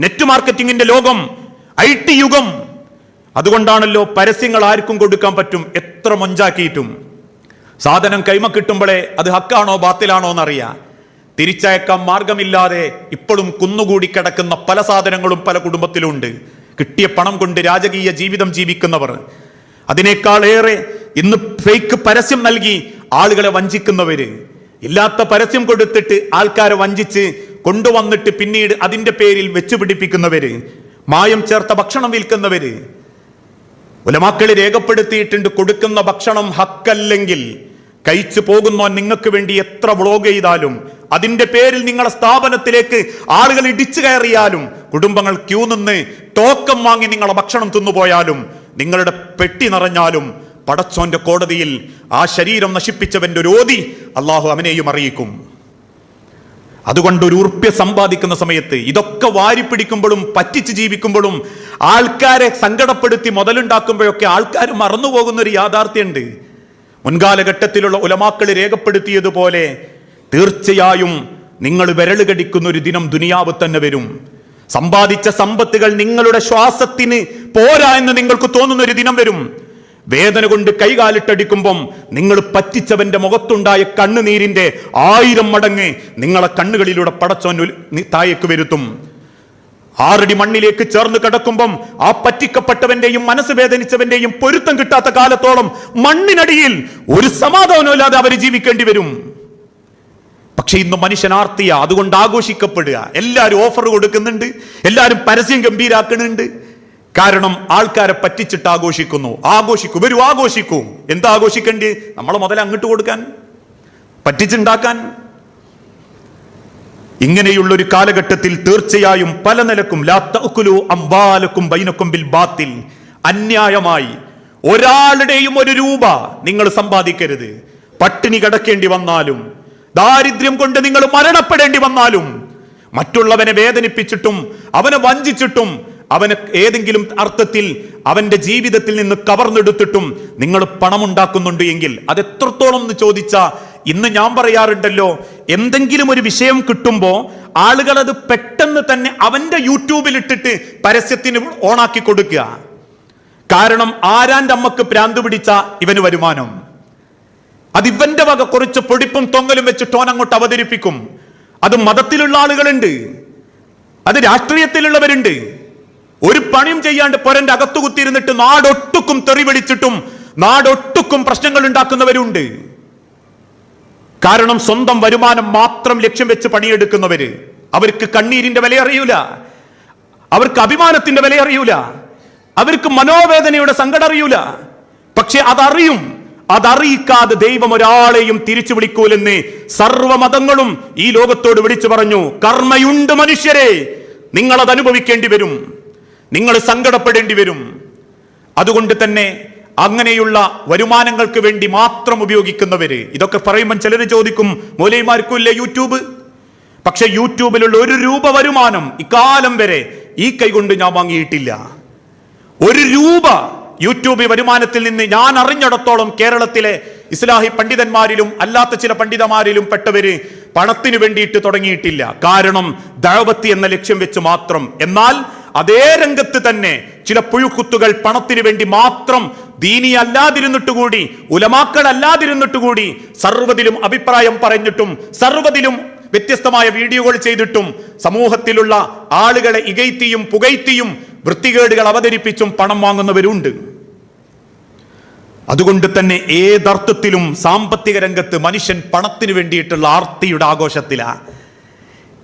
Net മാർക്കറ്റിംഗിന്റെ ലോകം I T യുഗം. അതുകൊണ്ടാണല്ലോ പരസ്യങ്ങൾ ആർക്കും കൊടുക്കാൻ പറ്റും എത്ര മൊഞ്ചാക്കിയിട്ടും. സാധനം കൈമ കിട്ടുമ്പോഴേ അത് ഹക്കാണോ ബാത്തിലാണോ എന്നറിയാം. തിരിച്ചയക്കാൻ മാർഗമില്ലാതെ ഇപ്പോഴും കുന്നുകൂടി കിടക്കുന്ന പല സാധനങ്ങളും പല കുടുംബത്തിലുണ്ട്. കിട്ടിയ പണം കൊണ്ട് രാജകീയ ജീവിതം ജീവിക്കുന്നവർ. അതിനേക്കാൾ ഏറെ ഇന്ന് ഫേക്ക് പരസ്യം നൽകി ആളുകളെ വഞ്ചിക്കുന്നവര്. ഇല്ലാത്ത പരസ്യം കൊടുത്തിട്ട് ആൾക്കാരെ വഞ്ചിച്ച് കൊണ്ടുവന്നിട്ട് പിന്നീട് അതിന്റെ പേരിൽ വെച്ചുപിടിപ്പിക്കുന്നവര് മായം ചേർത്ത ഭക്ഷണം വിൽക്കുന്നവര്. ഉലമാക്കൾ രേഖപ്പെടുത്തിയിട്ടുണ്ട് കൊടുക്കുന്ന ഭക്ഷണം ഹക്കല്ലെങ്കിൽ കഴിച്ചു പോകുന്ന നിങ്ങൾക്ക് വേണ്ടി എത്ര വ്ളോഗ് ചെയ്താലും അതിന്റെ പേരിൽ നിങ്ങളെ സ്ഥാപനത്തിലേക്ക് ആളുകൾ ഇടിച്ചു കയറിയാലും കുടുംബങ്ങൾ ക്യൂ നിന്ന് ടോക്കം വാങ്ങി നിങ്ങളെ ഭക്ഷണം തിന്നുപോയാലും നിങ്ങളുടെ പെട്ടി നിറഞ്ഞാലും പടച്ചോന്റെ കോടതിയിൽ ആ ശരീരം നശിപ്പിച്ചവന്റെ ഒരു ഓതി അള്ളാഹു അവനെയും അറിയിക്കും. അതുകൊണ്ട് ഒരു ഉറുപ്പ്യ സമ്പാദിക്കുന്ന സമയത്ത് ഇതൊക്കെ വാരിപ്പിടിക്കുമ്പോഴും പറ്റിച്ച് ജീവിക്കുമ്പോഴും ആൾക്കാരെ സങ്കടപ്പെടുത്തി മുതലുണ്ടാക്കുമ്പോഴൊക്കെ ആൾക്കാർ മറന്നുപോകുന്ന ഒരു യാഥാർത്ഥ്യമുണ്ട്. മുൻകാലഘട്ടത്തിലുള്ള ഉലമാക്കൾ രേഖപ്പെടുത്തിയതുപോലെ തീർച്ചയായും നിങ്ങൾ വിരൾ കടിക്കുന്ന ഒരു ദിനം ദുനിയാവ് തന്നെ വരും. സമ്പാദിച്ച സമ്പത്തുകൾ നിങ്ങളുടെ ശ്വാസത്തിന് പോരാ എന്ന് നിങ്ങൾക്ക് തോന്നുന്ന ഒരു ദിനം വരും. വേദന കൊണ്ട് കൈകാലിട്ടടിക്കുമ്പം നിങ്ങൾ പറ്റിച്ചവന്റെ മുഖത്തുണ്ടായ കണ്ണുനീരിന്റെ ആയിരം മടങ്ങ് നിങ്ങളെ കണ്ണുകളിലൂടെ പടച്ചോൻ താഴേക്ക് വരുത്തും. ആറടി മണ്ണിലേക്ക് ചേർന്ന് കിടക്കുമ്പം ആ പറ്റിക്കപ്പെട്ടവന്റെയും മനസ്സ് വേദനിച്ചവന്റെയും പൊരുത്തം കിട്ടാത്ത കാലത്തോളം മണ്ണിനടിയിൽ ഒരു സമാധാനമില്ലാതെ അവർ ജീവിക്കേണ്ടി വരും. പക്ഷെ ഇന്ന് മനുഷ്യൻ അതുകൊണ്ട് ആഘോഷിക്കപ്പെടുക. എല്ലാവരും ഓഫർ കൊടുക്കുന്നുണ്ട് എല്ലാവരും പരസ്യം ഗംഭീരാക്കുന്നുണ്ട്. കാരണം ആൾക്കാരെ പറ്റിച്ചിട്ട് ആഘോഷിക്കുന്നു. ആഘോഷിക്കും വരും ആഘോഷിക്കും. എന്താ ആഘോഷിക്കേണ്ടി? നമ്മൾ മുതൽ അങ്ങോട്ട് കൊടുക്കാൻ പറ്റിച്ചുണ്ടാക്കാൻ. ഇങ്ങനെയുള്ള ഒരു കാലഘട്ടത്തിൽ തീർച്ചയായും പല നിലക്കും ലാ അമ്പാലക്കും ബൈനക്കും ബിൽ ബാത്തിൽ അന്യായമായി ഒരാളുടെയും ഒരു രൂപ നിങ്ങൾ സമ്പാദിക്കരുത്. പട്ടിണി കിടക്കേണ്ടി വന്നാലും ദാരിദ്ര്യം കൊണ്ട് നിങ്ങൾ മരണപ്പെടേണ്ടി വന്നാലും മറ്റുള്ളവനെ വേദനിപ്പിച്ചിട്ടും അവനെ വഞ്ചിച്ചിട്ടും അവന് ഏതെങ്കിലും അർത്ഥത്തിൽ അവന്റെ ജീവിതത്തിൽ നിന്ന് കവർന്നെടുത്തിട്ടും നിങ്ങൾ പണമുണ്ടാക്കുന്നുണ്ട് എങ്കിൽ അത് എത്രത്തോളം എന്ന് ചോദിച്ചാ ഇന്ന് ഞാൻ പറയാറുണ്ടല്ലോ എന്തെങ്കിലും ഒരു വിഷയം കിട്ടുമ്പോ ആളുകൾ അത് പെട്ടെന്ന് തന്നെ അവന്റെ യൂട്യൂബിൽ ഇട്ടിട്ട് പരസ്യത്തിന് ഓണാക്കി കൊടുക്കുക. കാരണം ആരാന്റെ അമ്മയ്ക്ക് പ്രാന്ത് പിടിച്ച ഇവന് വരുമാനം? അത് ഇവന്റെ വക കുറച്ച് പൊടിപ്പും തൊങ്ങലും വെച്ചിട്ട് ഓൻ അങ്ങോട്ട് അവതരിപ്പിക്കും. അത് മതത്തിലുള്ള ആളുകളുണ്ട്. അത് രാഷ്ട്രീയത്തിലുള്ളവരുണ്ട്. ഒരു പണിയും ചെയ്യാണ്ട് പൊരന്റെ അകത്തു കുത്തിയിരുന്നിട്ട് നാടൊട്ടുക്കും തെറി വിളിച്ചിട്ടും നാടൊട്ടുക്കും പ്രശ്നങ്ങൾ ഉണ്ടാക്കുന്നവരുണ്ട്. കാരണം സ്വന്തം വരുമാനം മാത്രം ലക്ഷ്യം വെച്ച് പണിയെടുക്കുന്നവര് അവർക്ക് കണ്ണീരിന്റെ വില അറിയൂല. അവർക്ക് അഭിമാനത്തിന്റെ വില അറിയൂല. അവർക്ക് മനോവേദനയുടെ സങ്കടം അറിയൂല. പക്ഷെ അതറിയും അതറിയിക്കാതെ ദൈവം ഒരാളെയും തിരിച്ചു വിളിക്കൂലെന്ന് സർവമതങ്ങളും ഈ ലോകത്തോട് വിളിച്ചു പറഞ്ഞു കർമ്മയുണ്ട് മനുഷ്യരെ നിങ്ങൾ അത് അനുഭവിക്കേണ്ടി വരും. നിങ്ങൾ സങ്കടപ്പെടേണ്ടി വരും. അതുകൊണ്ട് തന്നെ അങ്ങനെയുള്ള വരുമാനങ്ങൾക്ക് വേണ്ടി മാത്രം ഉപയോഗിക്കുന്നവര്. ഇതൊക്കെ പറയുമ്പോൾ ചിലർ ചോദിക്കും മൂലയമാർക്കും ഇല്ലേ യൂട്യൂബ്? പക്ഷെ യൂട്യൂബിലുള്ള ഒരു രൂപ വരുമാനം ഇക്കാലം വരെ ഈ കൈകൊണ്ട് ഞാൻ വാങ്ങിയിട്ടില്ല. ഒരു രൂപ യൂട്യൂബ് വരുമാനത്തിൽ നിന്ന് ഞാൻ അറിഞ്ഞിടത്തോളം കേരളത്തിലെ ഇസ്ലാഹി പണ്ഡിതന്മാരിലും അല്ലാത്ത ചില പണ്ഡിതന്മാരിലും പെട്ടവര് പണത്തിനു വേണ്ടിയിട്ട് തുടങ്ങിയിട്ടില്ല. കാരണം ദഴവത്തി എന്ന ലക്ഷ്യം വെച്ച് മാത്രം. എന്നാൽ അതേ രംഗത്ത് തന്നെ ചില പുഴുക്കുത്തുകൾ പണത്തിന് വേണ്ടി മാത്രം ദീനി അല്ലാതിരുന്നിട്ട് കൂടി ഉലമാക്കൾ അല്ലാതിരുന്നിട്ട് കൂടി സർവതിലും അഭിപ്രായം പറഞ്ഞിട്ടും സർവതിലും വ്യത്യസ്തമായ വീഡിയോകൾ ചെയ്തിട്ടും സമൂഹത്തിലുള്ള ആളുകളെ ഇകയ്ത്തിയും പുകയ്ത്തിയും വൃത്തികേടുകൾ അവതരിപ്പിച്ചും പണം വാങ്ങുന്നവരുണ്ട്. അതുകൊണ്ട് തന്നെ ഏതർത്ഥത്തിലും സാമ്പത്തിക രംഗത്ത് മനുഷ്യൻ പണത്തിന് വേണ്ടിയിട്ടുള്ള ആർത്തിയുടെ ആഘോഷത്തിലാ.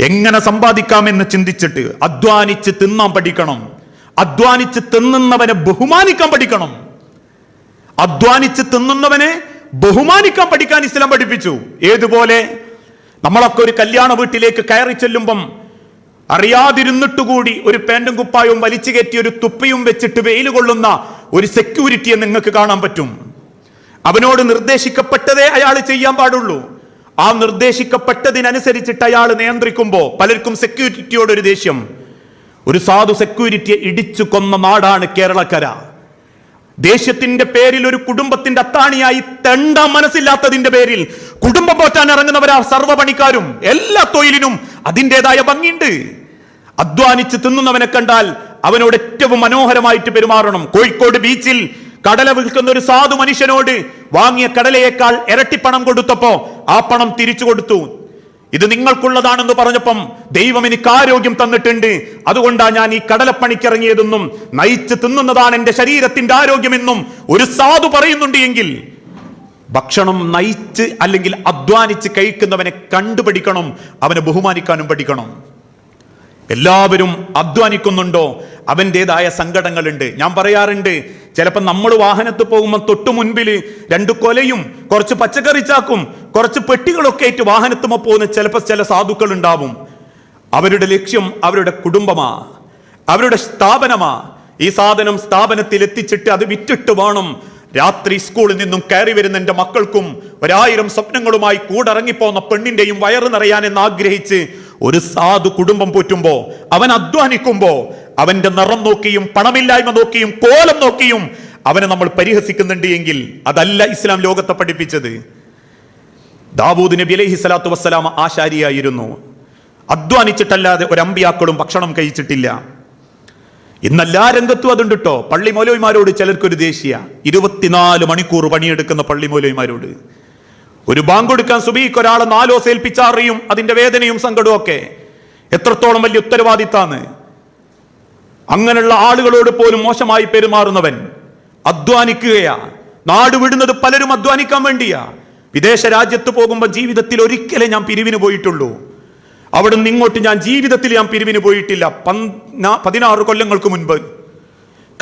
എങ്ങനെ സമ്പാദിക്കാമെന്ന് ചിന്തിച്ചിട്ട് അധ്വാനിച്ച് തിന്നാൻ പഠിക്കണം. അധ്വാനിച്ച് തിന്നുന്നവനെ ബഹുമാനിക്കാൻ പഠിക്കണം. അധ്വാനിച്ച് തിന്നുന്നവനെ ബഹുമാനിക്കാൻ പഠിക്കാൻ ഇസ്ലാം പഠിപ്പിച്ചു. ഏതുപോലെ? നമ്മളൊക്കെ ഒരു കല്യാണ വീട്ടിലേക്ക് കയറി ചെല്ലുമ്പം അറിയാതിരുന്നിട്ടുകൂടി ഒരു പാന്റും കുപ്പായവും വലിച്ചു കയറ്റി ഒരു തുപ്പയും വെച്ചിട്ട് വെയിൽ കൊള്ളുന്ന ഒരു സെക്യൂരിറ്റിയെ നിങ്ങൾക്ക് കാണാൻ പറ്റും. അവനോട് നിർദ്ദേശിക്കപ്പെട്ടതേ അയാൾ ചെയ്യാൻ പാടുള്ളൂ. ആ നിർദ്ദേശിക്കപ്പെട്ടതിനനുസരിച്ചിട്ട് അയാൾ നിയന്ത്രിക്കുമ്പോൾ പലർക്കും സെക്യൂരിറ്റിയോട് ഒരു ദേഷ്യം. ഒരു സാധു സെക്യൂരിറ്റിയെ ഇടിച്ചു കൊന്ന നാടാണ് കേരളക്കര. ദേഷ്യത്തിന്റെ പേരിൽ ഒരു കുടുംബത്തിന്റെ അത്താണിയായി തെണ്ട മനസ്സില്ലാത്തതിന്റെ പേരിൽ കുടുംബം പോറ്റാൻ ഇറങ്ങുന്നവരാ സർവപണിക്കാരും എല്ലാ തൊഴിലിനും അതിന്റെതായ ഭംഗിയുണ്ട്. അധ്വാനിച്ച് തിന്നുന്നവനെ കണ്ടാൽ അവനോട് ഏറ്റവും മനോഹരമായിട്ട് പെരുമാറണം. കോഴിക്കോട് ബീച്ചിൽ കടല വിൽക്കുന്ന ഒരു സാധു മനുഷ്യനോട് വാങ്ങിയ കടലയേക്കാൾ ഇരട്ടി പണം കൊടുത്തപ്പോ ആ പണം തിരിച്ചു കൊടുത്തു. ഇത് നിങ്ങൾക്കുള്ളതാണെന്ന് പറഞ്ഞപ്പം ദൈവം എനിക്ക് ആരോഗ്യം തന്നിട്ടുണ്ട്. അതുകൊണ്ടാണ് ഞാൻ ഈ കടലപ്പണിക്കിറങ്ങിയതെന്നും നയിച്ച് തിന്നുന്നതാണ് എന്റെ ശരീരത്തിന്റെ ആരോഗ്യമെന്നും ഒരു സാധു പറയുന്നുണ്ട് എങ്കിൽ ഭക്ഷണം നയിച്ച് അല്ലെങ്കിൽ അധ്വാനിച്ച് കഴിക്കുന്നവനെ കണ്ടുപഠിക്കണം അവനെ ബഹുമാനിക്കാനും പഠിക്കണം. എല്ലാവരും അധ്വാനിക്കുന്നുണ്ടോ? അവന്റെതായ സങ്കടങ്ങളുണ്ട്. ഞാൻ പറയാറുണ്ട് ചിലപ്പോൾ നമ്മൾ വാഹനത്ത് പോകുമ്പോൾ തൊട്ടു മുൻപിൽ രണ്ട് കൊലയും കുറച്ച് പച്ചക്കറി ചാക്കും കുറച്ച് പെട്ടികളൊക്കെ ആയിട്ട് വാഹനത്തുമ്പോൾ പോകുന്ന ചിലപ്പോൾ ചില സാധുക്കൾ ഉണ്ടാവും അവരുടെ ലക്ഷ്യം അവരുടെ കുടുംബമാ അവരുടെ സ്ഥാപനമാ. ഈ സാധനം സ്ഥാപനത്തിൽ എത്തിച്ചിട്ട് അത് വിറ്റിട്ട് വേണം. രാത്രി സ്കൂളിൽ നിന്നും കയറി വരുന്ന എന്റെ മക്കൾക്കും ഒരായിരം സ്വപ്നങ്ങളുമായി കൂടിറങ്ങിപ്പോന്ന പെണ്ണിന്റെയും വയറ് നിറയാൻ എന്ന് ആഗ്രഹിച്ച് ഒരു സാധു കുടുംബം പോറ്റുമ്പോൾ അവൻ അധ്വാനിക്കുമ്പോ അവന്റെ നിറം നോക്കിയും പണമില്ലായ്മ നോക്കിയും കോലം നോക്കിയും അവനെ നമ്മൾ പരിഹസിക്കുന്നുണ്ട് എങ്കിൽ അതല്ല ഇസ്ലാം ലോകത്തെ പഠിപ്പിച്ചത്. ദാവൂദ് നബി അലൈഹി സ്വലാത്തു വസ്സലാം ആശാരിയായിരുന്നു. അധ്വാനിച്ചിട്ടല്ലാതെ ഒരു അമ്പിയാക്കളും ഭക്ഷണം കഴിച്ചിട്ടില്ല. ഇന്നെല്ലാ രംഗത്തും അതുണ്ട് കേട്ടോ പള്ളി മൗലവിമാരോട് ചിലർക്കൊരു ദേശീയ ഇരുപത്തിനാല് മണിക്കൂർ പണിയെടുക്കുന്ന പള്ളി മൗലവിമാരോട്. ഒരു ബാങ്ക് കൊടുക്കാൻ സുബീക്ക് ഒരാളെ നാലോ സേൽപ്പിച്ചാറിയും അതിന്റെ വേദനയും സങ്കടവും ഒക്കെ. എത്രത്തോളം വലിയ ഉത്തരവാദിത്താന്ന് അങ്ങനെയുള്ള ആളുകളോട് പോലും മോശമായി പെരുമാറുന്നവൻ അധ്വാനിക്കുകയാ. നാട് വിടുന്നത് പലരും അധ്വാനിക്കാൻ വേണ്ടിയാ. വിദേശ രാജ്യത്ത് പോകുമ്പോൾ ജീവിതത്തിൽ ഒരിക്കലേ ഞാൻ പിരിവിന് പോയിട്ടുള്ളൂ. അവിടെ നിന്ന് ഇങ്ങോട്ട് ഞാൻ ജീവിതത്തിൽ ഞാൻ പിരിവിന് പോയിട്ടില്ല. പതിനാറ് കൊല്ലങ്ങൾക്ക് മുൻപ്.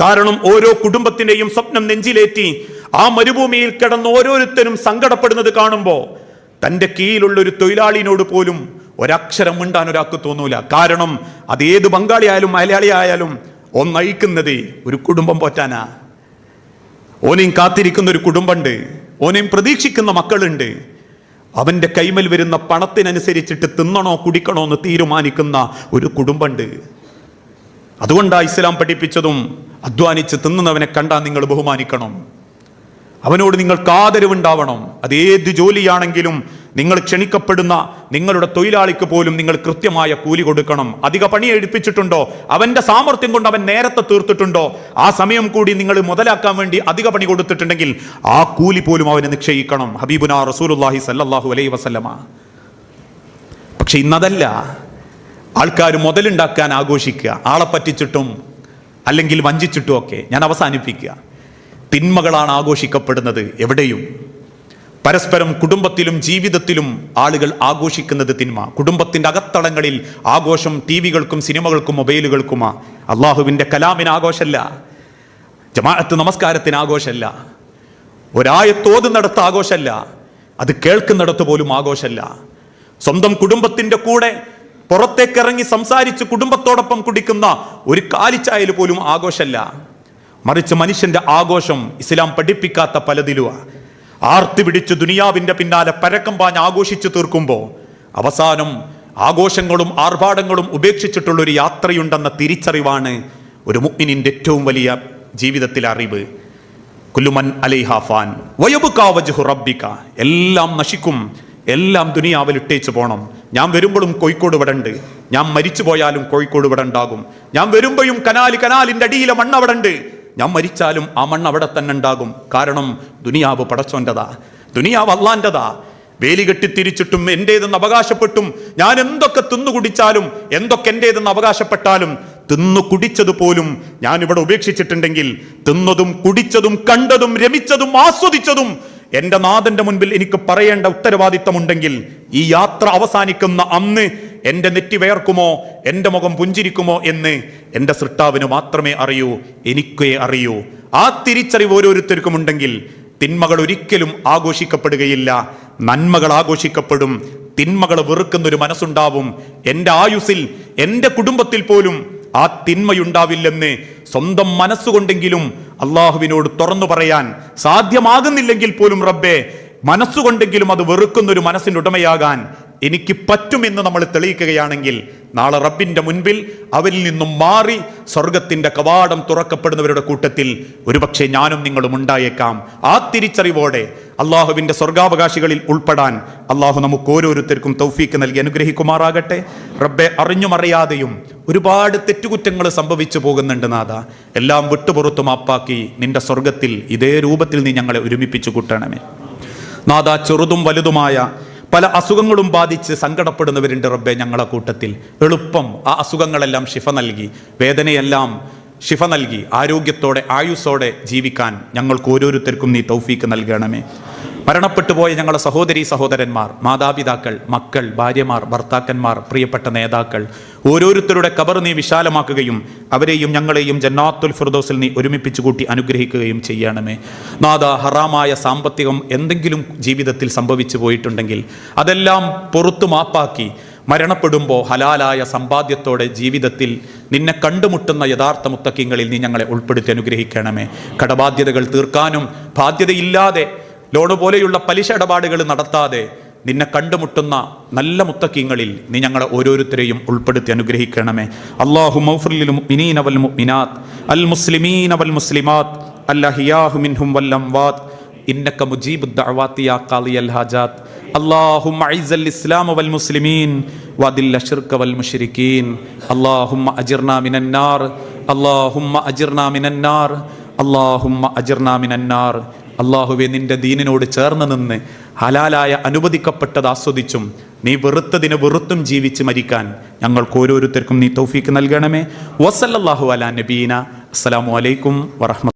കാരണം ഓരോ കുടുംബത്തിന്റെയും സ്വപ്നം നെഞ്ചിലേറ്റി ആ മരുഭൂമിയിൽ കിടന്ന് ഓരോരുത്തരും സങ്കടപ്പെടുന്നത് കാണുമ്പോൾ തന്റെ കീഴിലുള്ള ഒരു തൊഴിലാളിനോട് പോലും ഒരക്ഷരം മിണ്ടാൻ ഒരാൾക്ക് തോന്നൂല. കാരണം അത് ഏത് ബംഗാളി ആയാലും മലയാളി ആയാലും ഒന്നയിക്കുന്നത് ഒരു കുടുംബം പോറ്റാനാ. ഓനെയും കാത്തിരിക്കുന്ന ഒരു കുടുംബമുണ്ട് ഓനെയും പ്രതീക്ഷിക്കുന്ന മക്കളുണ്ട്. അവന്റെ കൈമൽ വരുന്ന പണത്തിനനുസരിച്ചിട്ട് തിന്നണോ കുടിക്കണോ എന്ന് തീരുമാനിക്കുന്ന ഒരു കുടുംബമുണ്ട് അതുകൊണ്ടാണ് ഇസ്ലാം പഠിപ്പിച്ചതും അധ്വാനിച്ച് തിന്നുന്നവനെ കണ്ടാൽ നിങ്ങൾ ബഹുമാനിക്കണം. അവനോട് നിങ്ങൾക്ക് ആദരവുണ്ടാവണം. അത് ഏത് ജോലിയാണെങ്കിലും നിങ്ങൾ ക്ഷണിക്കപ്പെടുന്ന നിങ്ങളുടെ തൊഴിലാളിക്ക് പോലും നിങ്ങൾ കൃത്യമായ കൂലി കൊടുക്കണം. അധിക പണി എടുപ്പിച്ചിട്ടുണ്ടോ? അവന്റെ സാമർത്ഥ്യം കൊണ്ട് അവൻ നേരത്തെ തീർത്തിട്ടുണ്ടോ? ആ സമയം കൂടി നിങ്ങൾ മുതലാക്കാൻ വേണ്ടി അധിക പണി കൊടുത്തിട്ടുണ്ടെങ്കിൽ ആ കൂലി പോലും അവന് നിക്ഷയിക്കണം ഹബീബുന റസൂലുല്ലാഹി സല്ലാഹു അലൈ വസല്ലമ. പക്ഷെ ഇന്നതല്ല. ആൾക്കാർ മുതലുണ്ടാക്കാൻ ആഘോഷിക്കുക. ആളെ പറ്റിച്ചിട്ടും അല്ലെങ്കിൽ വഞ്ചിച്ചിട്ടും ഒക്കെ ഞാൻ അവസാനിപ്പിക്കുക. തിന്മകളാണ് ആഘോഷിക്കപ്പെടുന്നത് എവിടെയും. പരസ്പരം കുടുംബത്തിലും ജീവിതത്തിലും ആളുകൾ ആഘോഷിക്കുന്നത് തിന്മ. കുടുംബത്തിന്റെ അകത്തളങ്ങളിൽ ആഘോഷം ടി വികൾക്കും സിനിമകൾക്കും മൊബൈലുകൾക്കുമാ. അള്ളാഹുവിന്റെ കലാമിന് ആഘോഷമല്ല. ജമാഅത്ത് നമസ്കാരത്തിന് ആഘോഷമല്ല. ഒരായത്തോതുന്നിടത്ത് ആഘോഷമല്ല. അത് കേൾക്കുന്നിടത്ത് പോലും ആഘോഷമല്ല. സ്വന്തം കുടുംബത്തിന്റെ കൂടെ പുറത്തേക്കിറങ്ങി സംസാരിച്ച് കുടുംബത്തോടൊപ്പം കുടിക്കുന്ന ഒരു കാലിച്ചായൽ പോലും ആഘോഷമല്ല. മറിച്ച് മനുഷ്യന്റെ ആഘോഷം ഇസ്ലാം പഠിപ്പിക്കാത്ത പലതിലുവാ. ആർത്തി പിടിച്ച് ദുനിയാവിന്റെ പിന്നാലെ പരക്കം പാഞ്ഞ് ആഘോഷിച്ചു തീർക്കുമ്പോൾ അവസാനം ആഘോഷങ്ങളും ആർഭാടങ്ങളും ഉപേക്ഷിച്ചിട്ടുള്ള ഒരു യാത്രയുണ്ടെന്ന തിരിച്ചറിവാണ് ഒരു മുഗ്മിനിന്റെ ഏറ്റവും വലിയ ജീവിതത്തിലെ അറിവ്. കുല്ലുമൻ അലൈഹാഫാൻ വയബുക്കാവജുഹു റബ്ബിക. എല്ലാം നശിക്കും. എല്ലാം ദുനിയാവിൽ ഇട്ടേച്ച് പോണം. ഞാൻ വരുമ്പോഴും കോഴിക്കോട് വിടണ്ട്. ഞാൻ മരിച്ചു പോയാലും കോഴിക്കോട് വിടണ്ടാകും. ഞാൻ വരുമ്പോഴും കനാല് കനാലിന്റെ അടിയിലെ മണ്ണവിടണ്ട് ഞാൻ മരിച്ചാലും ആ മണ്ണ് അവിടെ തന്നെ ഉണ്ടാകും. കാരണം ദുനിയാവ് പടച്ചോന്റെതാ. ദുനിയാവ് അള്ളാന്റെതാ. വേലി കെട്ടിത്തിരിച്ചിട്ടും എന്റേതെന്ന് അവകാശപ്പെട്ടും ഞാൻ എന്തൊക്കെ തിന്നു കുടിച്ചാലും എന്തൊക്കെ എന്റേതെന്ന് അവകാശപ്പെട്ടാലും തിന്നു കുടിച്ചത് പോലും ഞാൻ ഇവിടെ ഉപേക്ഷിച്ചിട്ടുണ്ടെങ്കിൽ തിന്നതും കുടിച്ചതും കണ്ടതും രമിച്ചതും ആസ്വദിച്ചതും എന്റെ നാഥന്റെ മുൻപിൽ എനിക്ക് പറയേണ്ട ഉത്തരവാദിത്തമുണ്ടെങ്കിൽ ഈ യാത്ര അവസാനിക്കുന്ന അന്ന് എന്റെ നെറ്റി വയർക്കുമോ എന്റെ മുഖം പുഞ്ചിരിക്കുമോ എന്ന് എന്റെ സൃഷ്ടാവിന് മാത്രമേ അറിയൂ എനിക്കേ അറിയൂ. ആ തിരിച്ചറിവ് ഓരോരുത്തർക്കും ഉണ്ടെങ്കിൽ തിന്മകൾ ഒരിക്കലും ആഘോഷിക്കപ്പെടുകയില്ല. നന്മകൾ ആഘോഷിക്കപ്പെടും. തിന്മകൾ വെറുക്കുന്ന ഒരു മനസ്സുണ്ടാവും. എന്റെ ആയുസ്സിൽ എന്റെ കുടുംബത്തിൽ പോലും ആ തിന്മയുണ്ടാവില്ലെന്ന് സ്വന്തം മനസ്സുകൊണ്ടെങ്കിലും അള്ളാഹുവിനോട് തുറന്നു പറയാൻ സാധ്യമാകുന്നില്ലെങ്കിൽ പോലും റബ്ബെ മനസ്സുകൊണ്ടെങ്കിലും അത് വെറുക്കുന്ന ഒരു മനസ്സിന്റെ ഉടമയാകാൻ എനിക്ക് പറ്റുമെന്ന് നമ്മൾ തെളിയിക്കുകയാണെങ്കിൽ നാളെ റബ്ബിന്റെ മുൻപിൽ അവരിൽ നിന്നും മാറി സ്വർഗത്തിന്റെ കവാടം തുറക്കപ്പെടുന്നവരുടെ കൂട്ടത്തിൽ ഒരുപക്ഷെ ഞാനും നിങ്ങളും ഉണ്ടായേക്കാം. ആ തിരിച്ചറിവോടെ അള്ളാഹുവിന്റെ സ്വർഗാവകാശികളിൽ ഉൾപ്പെടാൻ അള്ളാഹു നമുക്ക് ഓരോരുത്തർക്കും തൗഫീക്ക് നൽകി അനുഗ്രഹിക്കുമാറാകട്ടെ. റബ്ബെ അറിഞ്ഞുമറിയാതെയും ഒരുപാട് തെറ്റുകുറ്റങ്ങൾ സംഭവിച്ചു പോകുന്നുണ്ട് നാഥ. എല്ലാം വിട്ടുപുറത്തു മാപ്പാക്കി നിന്റെ സ്വർഗത്തിൽ ഇതേ രൂപത്തിൽ നീ ഞങ്ങളെ ഒരുമിപ്പിച്ചു കൂട്ടണമേ. നാഥ ചെറുതും വലുതുമായ പല അസുഖങ്ങളും ബാധിച്ച് സങ്കടപ്പെടുന്നവരുണ്ട് റബ്ബെ ഞങ്ങളെ കൂട്ടത്തിൽ. എളുപ്പം ആ അസുഖങ്ങളെല്ലാം ശിഫ നൽകി. വേദനയെല്ലാം ശിഫ നൽകി. ആരോഗ്യത്തോടെ ആയുസ്സോടെ ജീവിക്കാൻ ഞങ്ങൾക്ക് ഓരോരുത്തർക്കും നീ തൗഫീക്ക് നൽകണമേ. മരണപ്പെട്ടു പോയ ഞങ്ങളുടെ സഹോദരി സഹോദരന്മാർ മാതാപിതാക്കൾ മക്കൾ ഭാര്യമാർ ഭർത്താക്കന്മാർ പ്രിയപ്പെട്ട നേതാക്കൾ ഓരോരുത്തരുടെ കബർ നീ വിശാലമാക്കുകയും അവരെയും ഞങ്ങളെയും ജന്നാത്തുൽ ഫിർദോസിൽ നീ ഒരുമിപ്പിച്ചു കൂട്ടി അനുഗ്രഹിക്കുകയും ചെയ്യണമേ. നാദ ഹറാമായ സാമ്പത്തികം എന്തെങ്കിലും ജീവിതത്തിൽ സംഭവിച്ചു പോയിട്ടുണ്ടെങ്കിൽ അതെല്ലാം പുറത്തു മാപ്പാക്കി മരണപ്പെടുമ്പോൾ ഹലാലായ സമ്പാദ്യത്തോടെ ജീവിതത്തിൽ നിന്നെ കണ്ടുമുട്ടുന്ന യഥാർത്ഥ മുത്തക്കിങ്ങളിൽ നീ ഞങ്ങളെ ഉൾപ്പെടുത്തി അനുഗ്രഹിക്കണമേ. കടബാധ്യതകൾ തീർക്കാനും ബാധ്യതയില്ലാതെ ലോണ് പോലെയുള്ള പലിശ ഇടപാടുകൾ നടത്താതെ നിന്നെ കണ്ടുമുട്ടുന്ന നല്ല മുത്തക്കിങ്ങളിൽ നീ ഞങ്ങളെ ഓരോരുത്തരെയും ഉൾപ്പെടുത്തി അനുഗ്രഹിക്കണമേ അള്ളാഹു മൗഫുലിൽ മുഅ്മിനീന വൽ മുഅ്മിനാത്ത് അൽ മുസ്ലിമീന വൽ മുസ്ലിമാത്ത് അല്ലഹിയാഹു മിൻഹും വൽ അംവാത്ത് إنك مجيب الدعوات يا قاضي الحاجات اللهم أعز الإسلام والمسلمين وأذل الشرك والمشركين اللهم أجرنا من النار اللهم أجرنا من النار اللهم أجرنا من النار അള്ളാഹുവെ നിന്റെ ദീനിനോട് ചേർന്ന് നിന്ന് ഹലാലായ അനുവദിക്കപ്പെട്ടത് ആസ്വദിച്ചും നീ വെറുത്തതിന് വെറുത്തും ജീവിച്ച് മരിക്കാൻ ഞങ്ങൾക്ക് ഓരോരുത്തർക്കും നീ തൗഫീക്ക് നൽകണമേ. വസല്ലാഹു അലാ നബീന. അസ്സലാമു അലൈക്കും വറഹ്മ